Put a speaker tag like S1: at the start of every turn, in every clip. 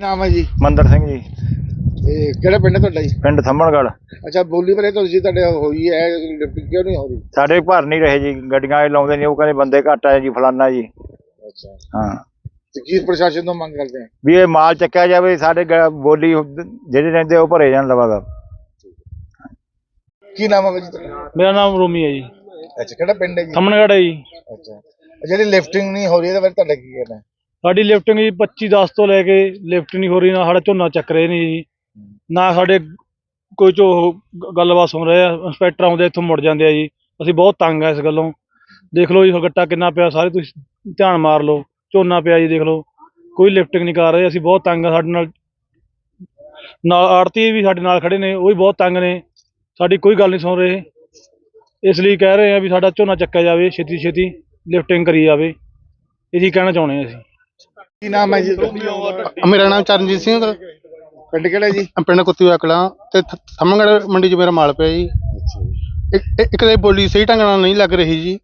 S1: ਨਾਮ ਹੈ ਜੀ?
S2: ਮੰਦਰ ਸਿੰਘ ਜੀ।
S1: ਇਹ ਕਿਹੜਾ ਪਿੰਡ ਹੈ ਤੁਹਾਡਾ ਜੀ?
S2: ਪਿੰਡ ਥੰਮਣਗੜ
S1: ਅੱਛਾ ਬੋਲੀ ਪਰੇ ਤੁਸੀਂ ਤੁਹਾਡੇ ਹੋਈ ਹੈ ਲਿਫਟਿੰਗ ਕਿਉਂ ਨਹੀਂ ਹੋ ਰਹੀ?
S2: ਸਾਡੇ ਭਰ ਨਹੀਂ ਰਹੇ ਜੀ ਗੱਡੀਆਂ ਇਹ ਲਾਉਂਦੇ ਨਹੀਂ ਉਹ ਕਹਿੰਦੇ ਬੰਦੇ ਘੱਟ ਆ ਜੀ ਫਲਾਨਾ ਜੀ।
S1: ਅੱਛਾ।
S2: ਹਾਂ।
S1: ਤੇ ਕੀ ਪ੍ਰਸ਼ਾਸਨ ਤੋਂ ਮੰਗ ਕਰਦੇ ਆ?
S2: ਵੀ ਇਹ ਮਾਲ ਚੱਕਿਆ ਜਾਵੇ ਸਾਡੇ ਗ- ਬੋਲੀ ਜਿਹੜੇ ਰਹਿੰਦੇ ਉਹ ਭਰੇ ਜਾਣ ਲਵਾਗਾ
S1: ਕੀ ਨਾਮ ਹੈ ਜੀ ਤੁਹਾਡਾ?
S3: ਮੇਰਾ ਨਾਮ ਰੋਮੀ ਹੈ ਜੀ।
S1: ਅੱਛਾ ਕਿਹੜਾ ਪਿੰਡ ਹੈ ਜੀ?
S3: ਥਮਨਗੜ ਹੈ ਜੀ।
S1: ਅੱਛਾ। ਜਿਹੜੀ ਲਿਫਟਿੰਗ ਨਹੀਂ ਹੋ ਰਹੀ ਇਹਦੇ ਬਾਰੇ ਤੁਹਾਡਾ ਕੀ ਕਹਿਣਾ ਹੈ?
S3: ਸਾਡੀ ਲਿਫਟਿੰਗ ਜੀ 25 10 ਤੋਂ ਲੈ ਕੇ ਲਿਫਟ ਨਹੀਂ ਹੋ ਰਹੀ, ਨਾ ਸਾਡਾ ਝੋਨਾ ਚੱਕ ਰਹੇ ਨੇ ਜੀ, ਨਾ ਸਾਡੇ ਕੋਈ ਚੋ ਗ- ਗੱਲਬਾਤ ਸੁਣ ਰਹੇ ਆ, ਇੰਸਪੈਕਟਰ ਆਉਂਦੇ ਇੱਥੋਂ ਮੁੜ ਜਾਂਦੇ ਆ ਜੀ, ਅਸੀਂ ਬਹੁਤ ਤੰਗ ਆ ਇਸ ਗੱਲੋਂ। ਦੇਖ ਲਓ ਜੀ ਉਹ ਗੱਟਾ ਕਿੰਨਾ ਪਿਆ, ਸਾਰੇ ਤੁਸੀਂ ਧਿਆਨ ਮਾਰ ਲਓ, ਝੋਨਾ ਪਿਆ ਜੀ, ਦੇਖ ਲਓ, ਕੋਈ ਲਿਫਟਿੰਗ ਨਹੀਂ ਕਰ ਰਹੇ, ਅਸੀਂ ਬਹੁਤ ਤੰਗ ਆ ਸਾਡੇ ਨਾਲ। ਨਾਲ ਆੜਤੀ ਵੀ ਸਾਡੇ ਨਾਲ ਖੜੇ ਨੇ, ਉਹ ਵੀ ਬਹੁਤ ਤੰਗ ਨੇ, ਸਾਡੀ ਕੋਈ ਗੱਲ ਨਹੀਂ ਸੁਣ ਰਹੇ। ਇਸ ਲਈ ਕਹਿ ਰਹੇ ਆ ਵੀ ਸਾਡਾ ਝੋਨਾ ਚੱਕਿਆ ਜਾਵੇ ਛੇਤੀ ਛੇਤੀ ਲਿਫਟਿੰਗ ਕਰੀ ਜਾਵੇ, ਇਹੀ ਕਹਿਣਾ ਚਾਹੁੰਦੇ ਹਾਂ ਅਸੀਂ।
S1: ਕੀ ਨਾਮ ਹੈ ਜੀ?
S4: ਮੇਰਾ ਨਾਮ ਚਰਨਜੀਤ ਸਿੰਘ ਹੈ।
S1: ਪਿੰਡ ਕਿਹੜਾ ਜੀ?
S4: ਪਿੰਡ ਕੁੱਤੀਵਾ ਕਲਾਂ ਤੇ ਥੰਮਗੜ ਮੰਡੀ 'ਚ ਮੇਰਾ ਮਾਲ ਪਿਆ ਜੀ। ਇੱਕ ਇੱਕ ਤੇ ਬੋਲੀ ਸਹੀ ਢੰਗ ਨਾਲ ਨਹੀਂ ਲੱਗ ਰਹੀ ਜੀ।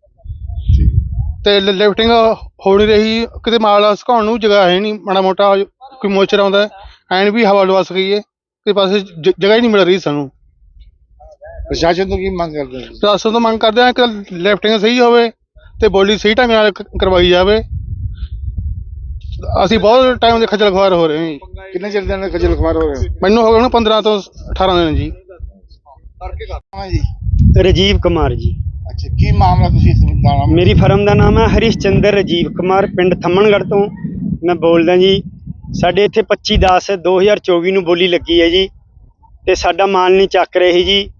S4: ਤੇ ਲਿਫਟਿੰਗ ਹੋ ਨਹੀਂ ਰਹੀ ਕਿਤੇ ਮਾਲ ਸੁਕਾਉਣ ਨੂੰ ਜਗ੍ਹਾ ਹੈ ਨਹੀਂ ਮਾੜਾ ਮੋਟਾ ਕੋਈ ਮੋਚਰ ਆਉਂਦਾ ਐਨ ਵੀ ਹਵਾ ਲਵਾ ਸਕੀਏ ਤੇ ਪਾਸੇ ਜ- ਜਗ੍ਹਾ ਹੀ ਨਹੀਂ ਮਿਲ ਰਹੀ ਸਾਨੂੰ।
S1: ਪ੍ਰਸ਼ਾਸਨ ਤੋਂ ਕੀ ਮੰਗ ਕਰਦੇ ਹੋ?
S4: ਪ੍ਰਸ਼ਾਸਨ ਤੋਂ ਮੰਗ ਕਰਦੇ ਹਾਂ ਕਿ ਲਿਫਟਿੰਗ ਸਹੀ ਹੋਵੇ ਤੇ ਬੋਲੀ ਸਹੀ ਢੰਗ ਨਾਲ ਕ- ਕਰਵਾਈ ਜਾਵੇ। ਅਸੀਂ ਬਹੁਤ ਟਾਈਮ ਦੇ ਖੱਜਲ ਖੁਆਰ ਹੋ ਰਹੇ ਹਾਂ ਜੀ।
S1: ਕਿੰਨੇ ਚਿਰ ਦੇ ਖਜਲ ਖਵਾਰ ਹੋ ਰਹੇ ਹੋ?
S4: ਮੈਨੂੰ ਹੋ ਗਏ ਹੁਣ 15 ਤੋਂ 18 ਦਿਨ ਜੀ।
S1: ਨਾਮ ਹੈ ਜੀ।
S5: ਰਜੀਵ ਕੁਮਾਰ ਜੀ।
S1: ਅੱਛਾ ਕੀ ਮਾਮਲਾ ਤੁਸੀਂ ਇਸ ਦਾ ਨਾਮ
S5: ਮੇਰੀ ਫਰਮ ਦਾ ਨਾਮ ਹੈ ਹਰੀਸ਼ਚੰਦਰ ਰਜੀਵ ਕੁਮਾਰ ਪਿੰਡ ਥੰਮਣਗੜ੍ਹ ਤੋਂ। ਮੈਂ ਬੋਲਦਾ ਜੀ ਸਾਡੇ ਇੱਥੇ 25 10 2024 ਨੂੰ ਬੋਲੀ ਲੱਗੀ ਹੈ ਜੀ। ਤੇ ਸਾਡਾ ਮਾਲ ਨਹੀਂ ਚੱਕ ਰਹੇ ਜੀ।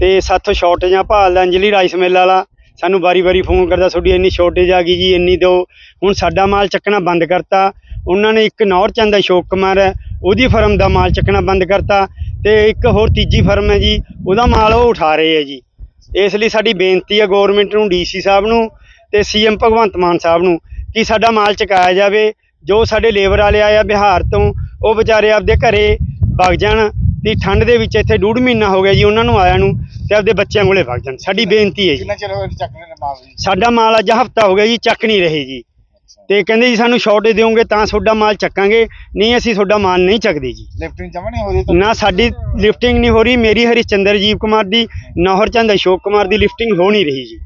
S5: ਤੇ ਸਾਥੋਂ ਸ਼ਾਰਟੇਜਾਂ ਭਾਲਦਾ ਅੰਜਲੀ ਰਾਈਸ ਮਿੱਲ ਵਾਲਾ। ਸਾਨੂੰ ਵਾਰੀ-ਵਾਰੀ ਫੋਨ ਕਰਦਾ, ਤੁਹਾਡੀ ਇੰਨੀ ਸ਼ੋਰਟੇਜ ਆ ਗਈ ਜੀ, ਇੰਨੀ ਦਿਓ। ਹੁਣ ਸਾਡਾ ਮਾਲ ਚੱਕਣਾ ਬੰਦ ਕਰਤਾ। ਉਹਨਾਂ ਨੇ ਇੱਕ ਨੌਰ ਚੰਦ ਅਸ਼ੋਕ ਕੁਮਾਰ ਹੈ ਉਹਦੀ ਫਰਮ ਦਾ ਮਾਲ ਚੱਕਣਾ ਬੰਦ ਕਰਤਾ ਤੇ ਇੱਕ ਹੋਰ ਤੀਜੀ ਫਰਮ ਹੈ ਜੀ, ਉਹਦਾ ਮਾਲ ਉਹ ਉਠਾ ਰਹੇ ਹੈ ਜੀ। ਇਸ ਲਈ ਸਾਡੀ ਬੇਨਤੀ ਹੈ ਗਵਰਨਮੈਂਟ ਨੂੰ ਡੀਸੀ ਸਾਹਿਬ ਨੂੰ ਤੇ ਸੀਐਮ ਭਗਵੰਤ ਮਾਨ ਸਾਹਿਬ ਨੂੰ ਕਿ ਸਾਡਾ ਮਾਲ ਚੁਕਾਇਆ ਜਾਵੇ। ਜੋ ਸਾਡੇ ਲੇਬਰ ਵਾਲੇ ਆਏ ਆ ਬਿਹਾਰ ਤੋਂ, ਉਹ ਵਿਚਾਰੇ ਆਪਦੇ ਘਰੇ ਵਗ ਜਾਣ। ਤੇ ਠੰਡ ਦੇ ਵਿੱਚ ਇੱਥੇ ਡੂਢ ਮਹੀਨਾ ਹੋ ਗਿਆ ਜੀ ਉਹਨਾਂ ਨੂੰ ਆਇਆਂ ਨੂੰ ਤੇ ਆਪਦੇ ਬੱਚਿਆਂ ਕੋਲੇ ਵਗ ਜਾਣ। ਸਾਡੀ ਬੇਨਤੀ ਹੈ ਜੀ।
S1: ਕਿੰਨਾ ਚਿਰ ਹੋਇਆ ਚੱਕਣੇ ਨੇ ਮਾਲ ਜੀ?
S5: ਸਾਡਾ ਮਾਲ ਅੱਜ ਹਫਤਾ ਹੋ ਗਿਆ ਜੀ ਚੱਕ ਨਹੀਂ ਰਹੇ ਜੀ। ਤੇ ਕਹਿੰਦੇ ਜੀ ਸਾਨੂੰ ਸ਼ਾਰਟੇਜ ਦਿਓਗੇ ਤਾਂ ਤੁਹਾਡਾ ਮਾਲ ਚੱਕਾਂਗੇ ਨਹੀਂ ਅਸੀਂ ਤੁਹਾਡਾ ਮਾਲ ਨਹੀਂ ਚੱਕਦੇ ਜੀ।
S1: ਲਿਫਟਿੰਗ ਜਮਾ ਨਹੀਂ ਹੋ ਰਹੀ ਤਾਂ
S5: ਨਾ ਸਾਡੀ ਲਿਫਟਿੰਗ ਨਹੀਂ ਹੋ ਰਹੀ ਮੇਰੀ ਹਰੀਚੰਦਰ ਜੀਵ ਕੁਮਾਰ ਦੀ ਨੌਹਰ ਚੰਦ ਅਸ਼ੋਕ ਕੁਮਾਰ ਦੀ ਲਿਫਟਿੰਗ ਹੋ ਨਹੀਂ ਰਹੀ ਜੀ।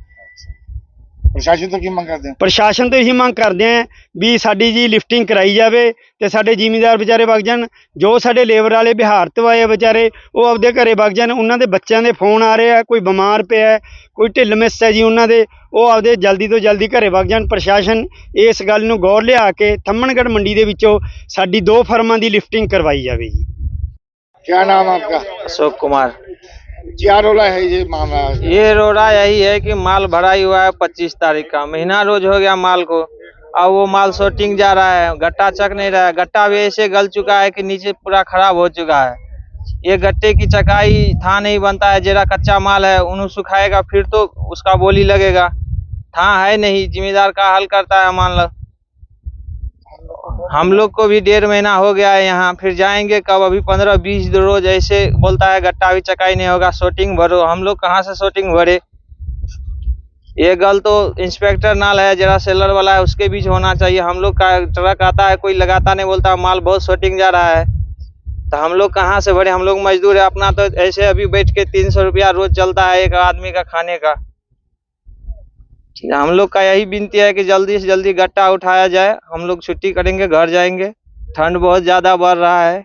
S1: ਪ੍ਰਸ਼ਾਸਨ ਤੋਂ ਕੀ ਮੰਗ ਕਰਦੇ ਹੋ?
S5: ਪ੍ਰਸ਼ਾਸਨ ਤੋਂ ਇਹੀ ਮੰਗ ਕਰਦੇ ਆ ਵੀ ਸਾਡੀ ਜੀ ਲਿਫਟਿੰਗ ਕਰਾਈ ਜਾਵੇ ਤੇ ਸਾਡੇ ਜ਼ਿਮੀਂਦਾਰ ਵਿਚਾਰੇ ਵਗ ਜਾਣ ਜੋ ਸਾਡੇ ਲੇਬਰ ਵਾਲੇ ਬਿਹਾਰ ਤੋਂ ਆਏ ਵਿਚਾਰੇ ਉਹ ਆਪਦੇ ਘਰੇ ਵਗ ਜਾਣ ਉਹਨਾਂ ਦੇ ਬੱਚਿਆਂ ਦੇ ਫੋਨ ਆ ਰਹੇ ਆ ਕੋਈ ਬਿਮਾਰ ਪਿਆ ਕੋਈ ਢਿੱਲ ਮਿਸ ਹੈ ਜੀ ਉਹਨਾਂ ਦੇ ਉਹ ਆਪਦੇ ਜਲਦੀ ਤੋਂ ਜਲਦੀ ਘਰੇ ਵਗ ਜਾਣ। ਪ੍ਰਸ਼ਾਸਨ ਇਸ ਗੱਲ ਨੂੰ ਗੌਰ ਲਿਆ ਕੇ ਥੰਮਣਗੜ ਮੰਡੀ ਦੇ ਵਿੱਚੋਂ ਸਾਡੀ ਦੋ ਫਰਮਾਂ ਦੀ ਲਿਫਟਿੰਗ ਕਰਵਾਈ ਜਾਵੇ ਜੀ।
S1: ਕੀ ਨਾਮ ਹੈ ਆਪਕਾ?
S6: ਅਸ਼ੋਕ ਕੁਮਾਰ।
S1: क्या रोला है ये मामला?
S6: ये रोड़ा यही है कि माल भराई हुआ है पच्चीस तारीख का। महीना रोज हो गया माल को। अब वो माल शॉर्टिंग जा रहा है। गट्टा चक नहीं रहा है। गट्टा भी ऐसे गल चुका है कि नीचे पूरा खराब हो चुका है। ये गट्टे की चकाई था नहीं बनता है। जरा कच्चा माल है, उन्हें सुखाएगा, फिर तो उसका बोली लगेगा। था है नहीं। जिम्मेदार का हल करता है, मान लो। हम लोग को भी डेढ़ महीना हो गया है यहाँ, फिर जाएँगे कब? अभी पंद्रह, बीस रोज ऐसे बोलता है, गट्टा भी चकाई नहीं होगा शोटिंग भरो। हम लोग कहाँ से शोटिंग भरे? ये गल तो इंस्पेक्टर नाल है जरा सेलर वाला है, उसके बीच होना चाहिए। हम लोग का ट्रक आता है, कोई लगाता नहीं, बोलता माल बहुत शूटिंग जा रहा है। तो हम लोग कहाँ से भरे? हम लोग मजदूर है, अपना तो ऐसे अभी बैठ के तीन सौ रुपया रोज चलता है एक आदमी का खाने का। हम लोग का यही विनती है कि जल्दी से जल्दी गट्टा उठाया जाए हम लोग छुट्टी करेंगे घर जाएंगे ठंड बहुत ज़्यादा बढ़ रहा है